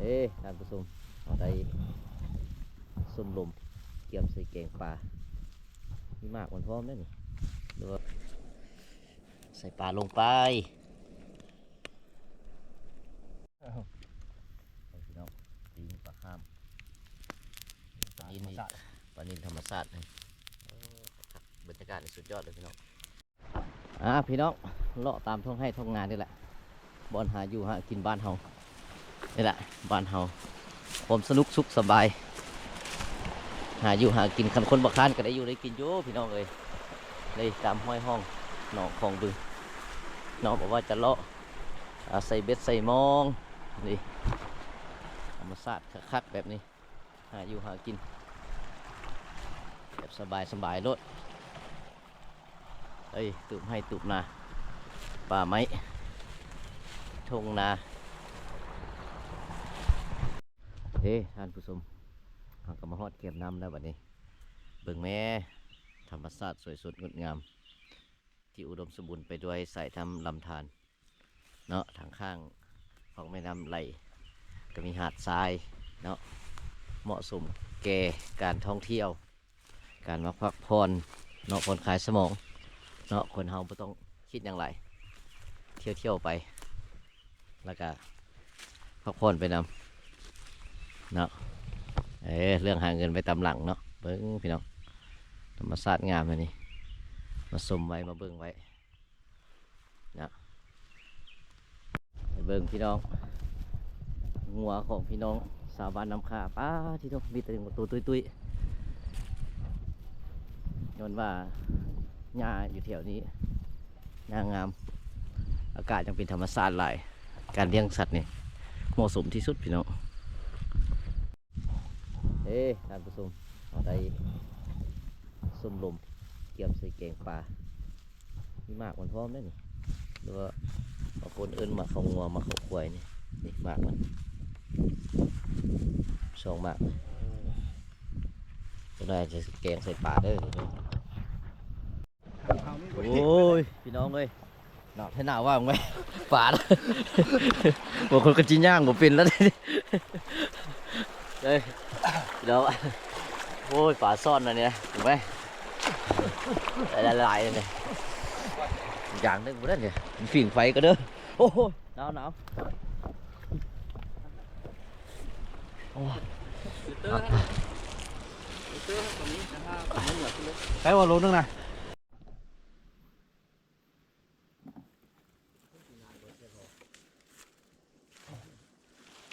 เอ้ท่านผู้ชมเอาได้ส้มลมเกี่ยมใส่แกงปลามีมากมันพร้อมได้อนี่ดูว่าใส่ปลาลงไปเอาพี่น้องปีนปลาข้ามปลานินนี่ปลานินธรรมชาตินี่โอ้บรรยากาศนี่สุดยอดเลยพี่น้องอ่าพี่น้องเลาะตามท้องให้ท้องงานนี่แหละบอลหาอยู่หากินบ้านเฮา นี่แหละบ้านเฮาผมสนุกสุขสบาย หาอยู่หากินคันคนบักคานก็ได้อยู่ได้กินอยู่พี่น้องเอ้ยเลยตามห้อยห้องหนองของบึงน้องบอกว่าจะเลาะใส่เบ็ดใส่มองนี่ธรรมชาติคักๆแบบนี้หาอยู่หากินแบบสบายสบายรถเอ้ยตูบให้ตูบนาป่าไม้ทงนา เฮ้ท่านผู้ชมเราก็มาฮอดเก็บน้ำแล้วบัดนี้ เบิ่งแม่ธรรมชาติสวยสดงดงาม ที่อุดมสมบูรณ์ไปด้วยสายทำลำธารเนาะทางข้างของแม่น้ำไหลก็มีหาดทรายเนาะเหมาะสมแก่การท่องเที่ยว การมาพักผ่อนเนาะผ่อนคลายสมองเนาะคนเฮาไม่ต้องคิดอย่างไร เที่ยวเที่ยวๆไป แล้วก็พักผ่อนไปนำ เนาะเอ้เรื่องหาเงินไปตำหลังเนาะเบิ้งพี่น้องธรรมศาตร์งามเลยนี่มาสมไว้มาเบิ้งไว้เนาะเบิ้งพี่น้องงัวของพี่น้องสาวบ้านน้ำขาป้าที่ต้องมีแต่ตัวตุยตุยๆย้อนว่าหญ้าอยู่แถวนี้หญ้างาม อากาศยังเป็นธรรมชาติหลายการเลี้ยงสัตว์นี่เหมาะสมที่สุดพี่น้อง เอ้ท่านผู้ชมเอาได้ส้มลมเกี่ยมใส่แกงปลามีมากมันพร้อมได้อนี่หรือว่าบางคนเอิ้นมาเขางัวมาเขาควายนี่นี่มากมันสองมากเลยจะได้จะแกงใส่ปลาเด้เด้อโอ้ยพี่น้องเอ้ยหนาวให้หนาวว่างไหมปลาบางคนก็จิย่างบ่เป็นแล้วนี่ย เฮ้ยเดี๋ยวโอ้ยปลาซ่อนอันนี้นะถูกไหมละลายๆเลยเนี่ยอย่างนึงบ่ได้เนี่ยมันฝิ่งไฟก็เด้อโอ้โหหนาวหนาวโอ้ยใช้ว่าโลนึงนะ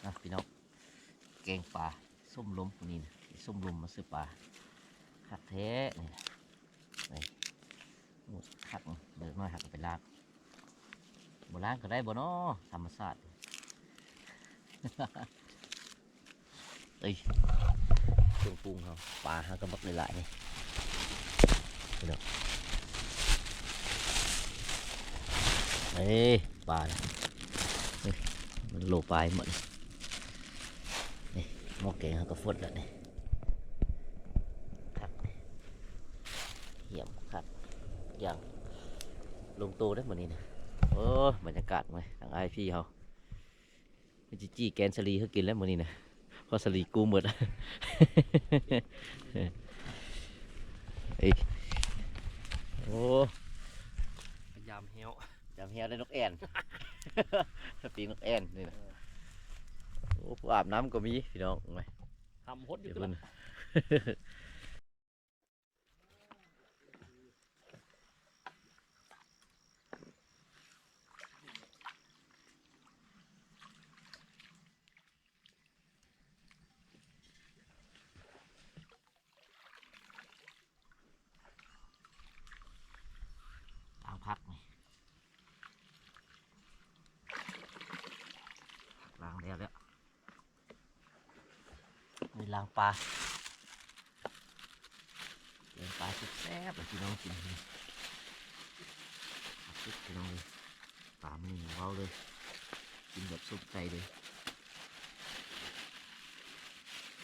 อะพี่น้องแกงปลาส้มลมนี่นะส้มลมมาซื้อปลาขัดแท้นี่นะนี่หมดขัดเดินมาหักไปล้างบล้างก็ได้บ่เนาะธรรมชาติเอ้ยเครื่องปรุงเขาปลาหากระบักหลายๆนี่พี่น้องเอ้ยปลาน่ยมันโลปลายหมดนี่ หม้อแกงเขาก็ฟดแล้วนี่ครับเหี่ยมครับอย่างลงโตได้หมดนี้นะโอ้ยบรรยากาศไหมทางไอพี่เขามันจิจี้แกนสลีเขากินแล้วหมดนี้นะเพราะสลีกูหมดเอ้ยโอ้พยายามเหี้ยวจำเฮียได้นกแอ่นปีนกแอ่นนี่นะโอ้ผู้อาบน้ำก็มีพี่น้องไหมทำพดอเดี๋ยู่ยวตัวเพิ่น ล้างพักนี่ล้างแล้วแล้ว ยล้างปลาเลี้ยงปลาสุดแซ่บเลยพี่น้องกินสุดพี่น้องเลยปลาไม่เราเลย กินแบบสุดใจเลย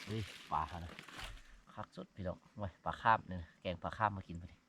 เฮ้ยปลาเขานะคักสุดพี่น้องไว้ปลาข้ามเนี่ยแกงปลาข้ามมากินไปเลย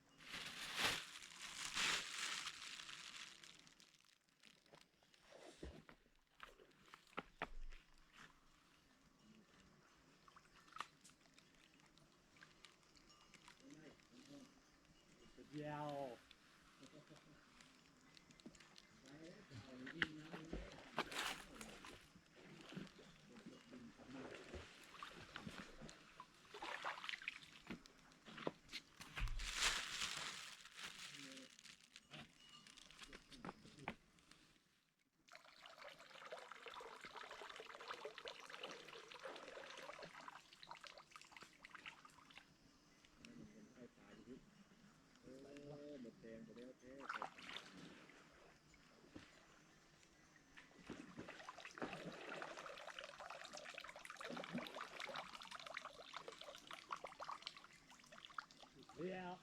าว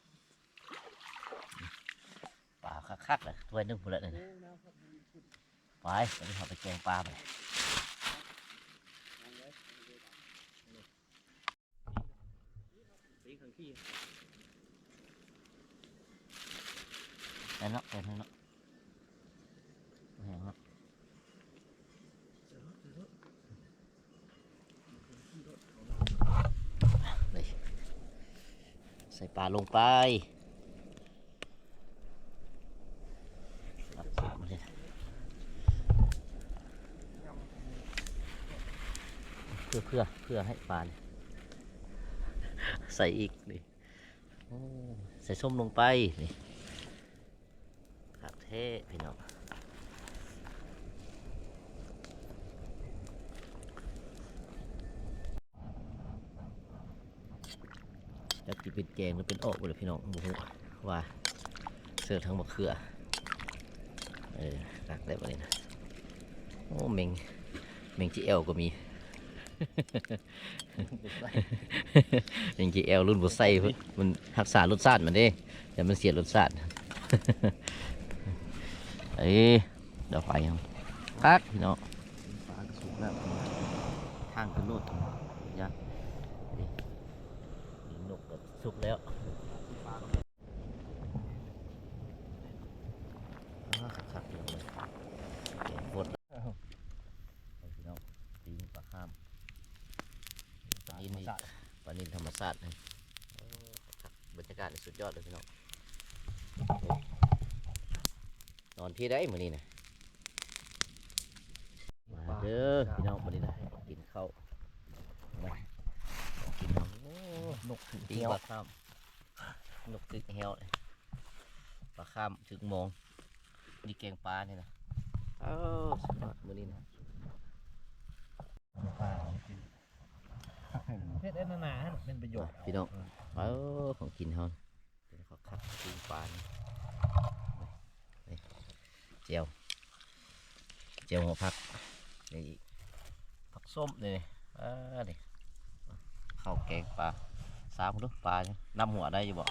ปลา คักเลยถ้วยนึงหมดแล้วเลยไปวันนี้เราไปแกงปลาไปตีขังขี้ได้เนาะได้เนาะแห้งเนาะนี่ใส่ปลาลงไปรับสูตรมาเลยเพื่อเพื่อเพื่อให้ปลาเนี่ยใส่อีกนี่โอ้ใส่ส้มลงไปนี่ผักเทศพี่น้องจะกินเป็นแกงหรือเป็นออกบ่เลยพี่น้องบุหูว่าเสิร์ฟทั้งมะเขือเออรักได้บ่เลยนะโอ้เมงเมงจีเอลก็มี เมงจีเอลรุ่นบุไซเพิ่นมันรักษารสชาติมันเด้แต่มันเสียรสชาติเอ้ยเดี๋ยวไฟยังพักพี่น้องปลากระสุกแล้วทางขึ้นโนดยันนี่มีนกกับสุกแล้วอ่าคักๆเลยแกงบดแล้วเอาพี่น้องตีนปลาข้ามปลานินนี่ปลานินธรรมชาติเลยโอ้คักๆบรรยากาศนี่สุดยอดเลยพี่น้องนอนที่ได้มื้อนี้นะมาเด้อพี่น้องมื้อนี้นะกินข้าวมากินข้าวโอ้นกถึงปลาข้ามนกตึกเหี่ยวเลยปลาข้ามถึงโมงนี่แกงปลาเนี่ยนะเอ้าสุดยอดมื้อนี้นะ เพชรเอ็นนาเป็นประโยชน์พี่น้องเอ้าของกินเฮาเป็นข้าวคักกินปลานี่นี่เจียวเจียวหัวผักนี่อีกผักส้มนี่นี่อ่านี่ข้าวแกงปลาสามคนดูปลาเนี่ยนำหัวได้อยู่บ่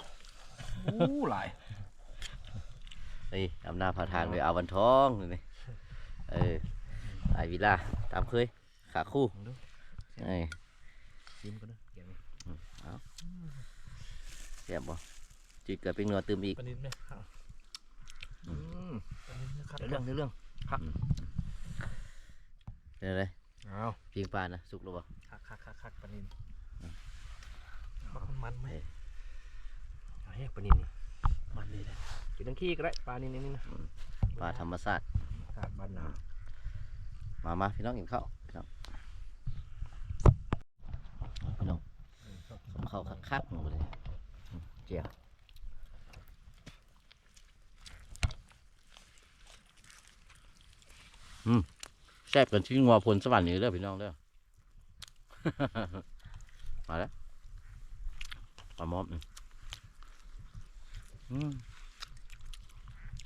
อู้หลายเฮ้ยนำหน้าผาทางเลยเอาวันทองนี่นี่เออไอวิลาตามเคยขาคู่เอ้ย ชิมกันนะเกี่ยวเสียบบ่จีเกิดเป็นเนื้อตืมอีกปนินไหมครับอืมปนินนะครับเดี๋ยวเรื่องเดี๋ยวเรื่องครับอืมเป็นอะไรเอาปิงปลานะสุกแล้วบ่คักคักคักคักปนินมันมันไหมเอาให้ปนินนี่มันเลยนะกินทั้งขี้ก็ได้ปลานี่นี่นี่นะปลาธรรมชาติอากาศบ้านหนาวมามาพี่น้องกินข้าวพี่น้องพี่น้อง สมข้าคักๆหมดเลยเจียวแซ่บกันที่งัวพลสวรรค์นี่เด้อพี่น้องเด้อมาแล้วปลาหมอบนี่อืม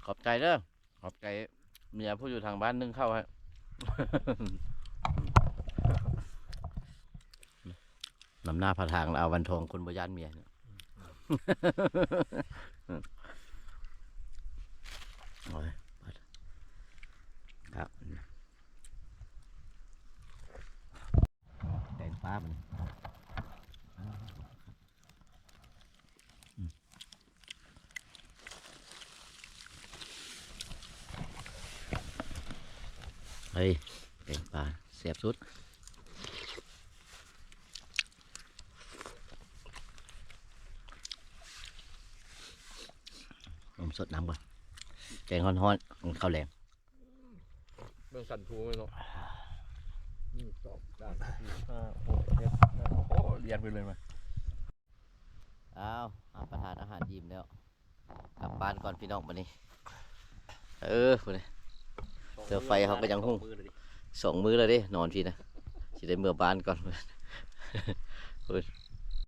ขอบใจเด้อขอบใจเมียผู้อยู่ทางบ้านนึ่งเข้าวให้ นำหน้าพาทางเอาวันทองคนบยานเมียเนี่ยโอ้ยครับแกงปลามันเฮ้ยแกงปลาเสียบสุด สดน้ำก่อนแกงฮ้อนๆข้าวแรงเบิ่งสั่นทูเลยเนาะนี่ตอบได้ห้าหกเจ็ดแปดโอ้เรียนไปเลยมาอ้าวรับประทานอาหารยิ้มแล้วกลับบ้านก่อนพี่น้องวันนี้เออพุ่นน่ะเสือไฟเขาก็ยังหุ้งมือเลยดิสองมื้อแล้วเด้นอนพี่นะสิได้เมื่อบ้านก่อนพุ่น